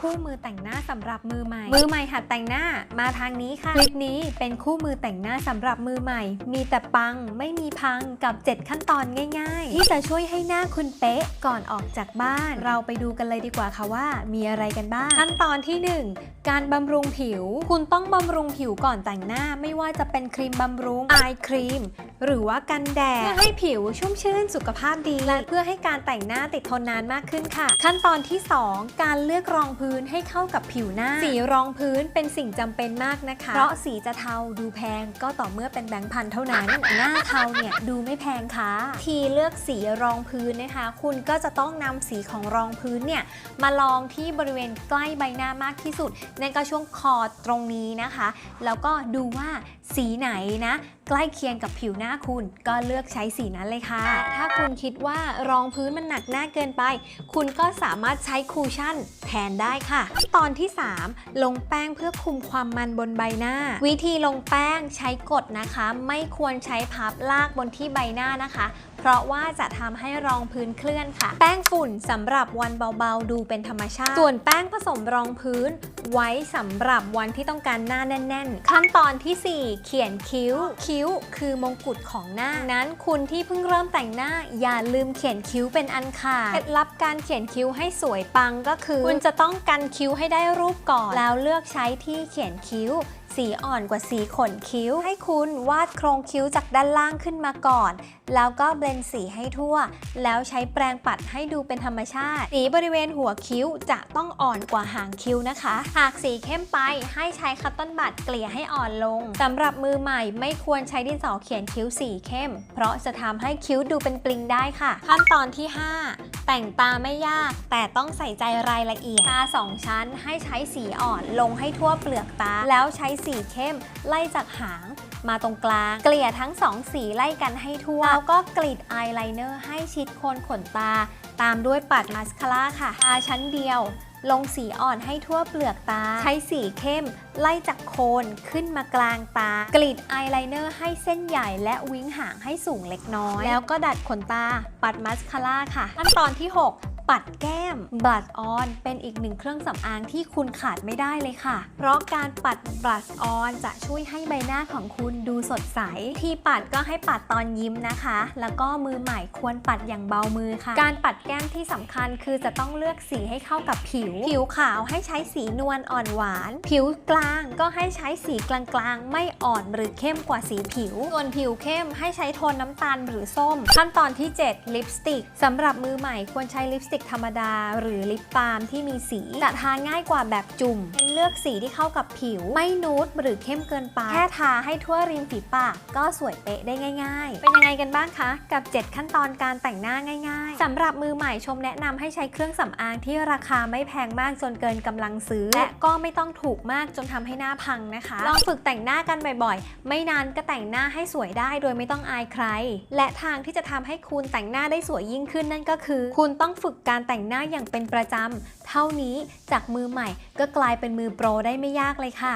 คู่มือแต่งหน้าสำหรับมือใหม่ มือใหม่หัดแต่งหน้ามาทางนี้ค่ะคลิปนี้เป็นคู่มือแต่งหน้าสำหรับมือใหม่ มีแต่ปังไม่มีพังกับ 7 ขั้นตอนง่าย ๆ ที่จะช่วยให้หน้าคุณเป๊ะก่อนออกจากบ้าน เราไปดูกันเลยดีกว่าค่ะว่า มีอะไรกันบ้าง ขั้นตอนที่ 1 การบำรุงผิว คุณต้องบำรุงผิวก่อนแต่งหน้า ไม่ว่าจะเป็นครีมบำรุงอายครีมหรือว่ากันแดดเพื่อให้ผิวชุ่มชื่นสุขภาพดีและเพื่อให้การแต่งหน้าติดทนนานมากขึ้นค่ะ ขั้นตอนที่ 2 การเลือกรองพื้นให้เข้ากับผิวหน้า สีรองพื้นเป็นสิ่งจำเป็นมากนะคะ เพราะสีจะเทาดูแพงก็ต่อเมื่อเป็นแบงค์พันเท่านั้น หน้าเทาเนี่ยดูไม่แพงค่ะ ทีเลือกสีรองพื้นนะคะ คุณก็จะต้องนำสีของรองพื้นเนี่ยมาลองที่บริเวณใกล้ใบหน้ามากที่สุดนั่นก็ช่วงคอตรงนี้นะคะ แล้วก็ดูว่าสีไหนนะ ใกล้เคียงกับผิวหน้าคุณ ก็เลือกใช้สีนั้นเลยค่ะ ถ้าคุณคิดว่ารองพื้นมันหนักหน้าเกินไป คุณก็สามารถใช้คูชั่นแทนได้ค่ะ ตอนที่ 3 ลงแป้งเพื่อคุมความมันบนใบหน้า วิธีลงแป้งใช้กดนะคะ ไม่ควรใช้พับลากบนที่ใบหน้านะคะ เพราะว่าจะทำให้รองพื้นเคลื่อนค่ะ แป้งฝุ่นสำหรับวันเบาๆ ดูเป็นธรรมชาติ ส่วนแป้งผสมรองพื้นไว้สำหรับวันที่ต้องการหน้าแน่น ๆ ขั้นตอนทีสี่ 4 เขียนคิ้ว คิ้วคือมงกุฎของหน้า นั้นคุณที่เพิ่งเริ่มแต่งหน้า อย่าลืมเขียนคิ้วเป็นอันขาด เคล็ดลับการเขียนคิ้วให้สวยปังก็คือ คุณจะต้องกันคิ้วให้ได้รูปก่อน แล้วเลือกใช้ที่เขียนคิ้ว สีอ่อนกว่าสีขนคิ้ว ให้คุณวาดโครงคิ้วจากด้านล่างขึ้นมาก่อน แล้วก็เบลนสีให้ทั่ว แล้วใช้แปรงปัดให้ดูเป็นธรรมชาติ สีบริเวณหัวคิ้วจะต้องอ่อนกว่าหางคิ้วนะคะ หากสีเข้มไปให้ใช้คัตติ้ลบัดเกลี่ยให้อ่อนลงสำหรับมือใหม่ไม่ควรใช้ดินสอเขียนคิ้วสีเข้ม เพราะจะทำให้คิ้วดูเป็นปลิงได้ค่ะ ขั้นตอนที่ 5 แต่งตาไม่ยากแต่ต้องใส่ใจรายละเอียด ตาสองชั้นให้ใช้สีอ่อนลงให้ทั่วเปลือกตา แล้วใช้สีเข้มไล่จากหางมาตรงกลาง เกลี่ยทั้งสองสีไล่กันให้ทั่ว แล้วก็กรีดอายไลเนอร์ให้ชิดโคนขนตา ตามด้วยปัดมาสคาร่าค่ะ ตาชั้นเดียว ลงสีอ่อนให้ทั่วเปลือกตา ใช้สีเข้ม ไล่จากโคนขึ้นมากลางตา กรีดอายไลเนอร์ให้เส้นใหญ่และวิ้งหางให้สูงเล็กน้อย แล้วก็ดัดขนตา ปัดมัสคาร่าค่ะ ขั้นตอนที่ 6 ปัดแก้มบลัชออนเป็นอีกหนึ่งเครื่องสำอางที่คุณขาดไม่ได้เลยค่ะ เพราะการปัดบลัชออนจะช่วยให้ใบหน้าของคุณดูสดใส ที่ปัดก็ให้ปัดตอนยิ้มนะคะ แล้วก็มือใหม่ควรปัดอย่างเบามือค่ะ การปัดแก้มที่สำคัญคือจะต้องเลือกสีให้เข้ากับผิว ผิวขาวให้ใช้สีนวลอ่อนหวาน ผิวกลางก็ให้ใช้สีกลางๆ ไม่อ่อนหรือเข้มกว่าสีผิว ส่วนผิวเข้มให้ใช้โทนน้ำตาลหรือส้ม ขั้นตอนที่ 7 ลิปสติกสำหรับมือใหม่ควรใช้ลิปสติกธรรมดา หรือลิปบาล์มที่มีสีจะทาง่ายกว่าแบบจุ่มเลือกสีที่เข้ากับผิว ไม่นูดหรือเข้มเกินไปแค่ทาให้ทั่วริมฝีปากก็สวยเป๊ะได้ง่าย ๆ เป็นยังไงกันบ้างคะ กับ 7 ขั้นตอนการแต่งหน้าง่าย ๆสำหรับมือใหม่ชมแนะนำให้ใช้เครื่องสำอางที่ราคาไม่แพงมากจนเกินกำลังซื้อ และก็ไม่ต้องถูกมากจนทำให้หน้าพังนะคะ ลองฝึกแต่งหน้ากันบ่อยๆ ไม่นานก็แต่งหน้าให้สวยได้โดยไม่ต้องอายใคร และทางที่จะทำให้คุณแต่งหน้าได้สวยยิ่งขึ้นนั่นก็คือ คุณต้องฝึกการแต่งหน้าอย่างเป็นประจำ เท่านี้จากมือใหม่ก็กลายเป็นมือโปรได้ไม่ยากเลยค่ะ